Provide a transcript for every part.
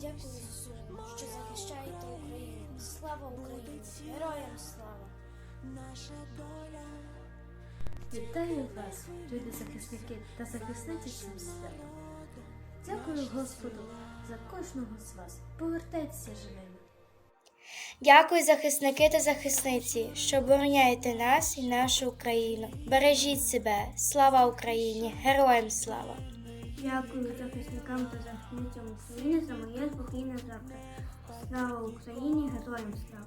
Дякую ЗСУ, що захищаєте Україну. Слава Україні! Героям слава! Наша доля. Вітаю вас, люди захисники та захисниці цим святом. Дякую Господу за кожного з вас. Повертайтеся живими. Дякую, захисники та захисниці, що обороняєте нас і нашу Україну. Бережіть себе! Слава Україні! Героям слава! Дякую захисникам та захисницям України за моє спокійне завтра. Слава Україні, героям слава!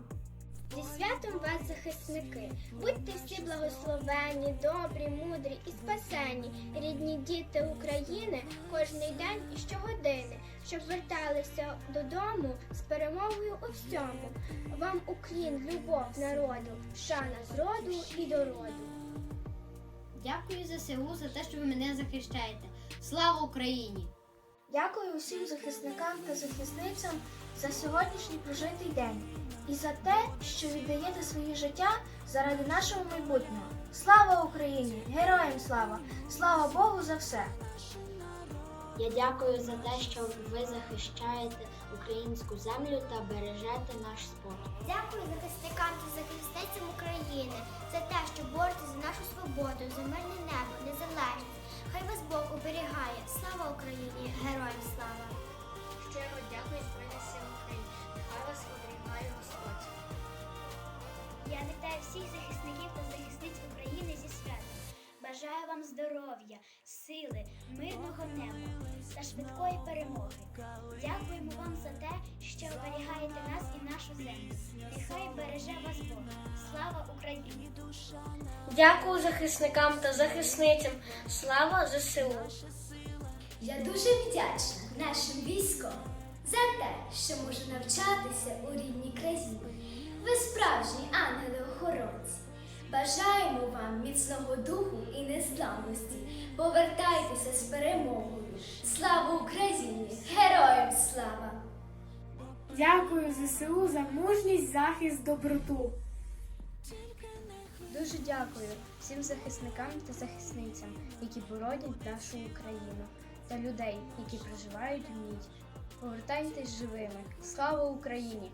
Зі святом вас, захисники, будьте всі благословенні, добрі, мудрі і спасені, рідні діти України, кожний день і щогодини, щоб верталися додому з перемогою у всьому. Вам уклін, любов народу, шана з роду і до роду. Дякую ЗСУ за те, що ви мене захищаєте. Слава Україні! Дякую усім захисникам та захисницям за сьогоднішній прожитий день і за те, що віддаєте своє життя заради нашого майбутнього. Слава Україні! Героям слава! Слава Богу за все! Я дякую за те, що ви захищаєте українську землю та бережете наш спорт. Дякую захисникам та захисницям України свободу, земельне небо, незалежність. Хай вас Бог оберігає. Слава Україні! Героям слава! Щиро дякую Збройним силам України. Нехай вас оберігає Господь. Я вітаю всіх захисників та захисниць України вам здоров'я, сили, мирного неба та швидкої перемоги. Дякуємо вам за те, що оберігаєте нас і нашу землю. Нехай береже вас Бог. Слава Україні! Дякую захисникам та захисницям. Слава ЗСУ! Я дуже вдячна нашим військом за те, що можу навчатися у рідній країні. Ви справжні ангели-охоронці. Бажаємо вам міцного духу і незламності. Повертайтеся з перемогою. Слава Україні! Героям слава! Дякую ЗСУ за мужність, захист, доброту. Дуже дякую всім захисникам та захисницям, які боронять нашу Україну, та людей, які проживають в ній. Повертайтесь живими. Слава Україні!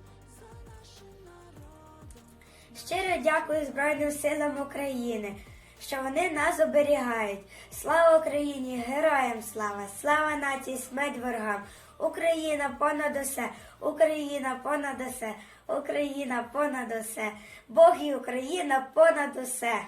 Щиро дякую Збройним силам України, що вони нас оберігають. Слава Україні! Героям слава! Слава нації, смерть ворогам! Україна понад усе! Україна понад усе! Україна понад усе! Бог і Україна понад усе!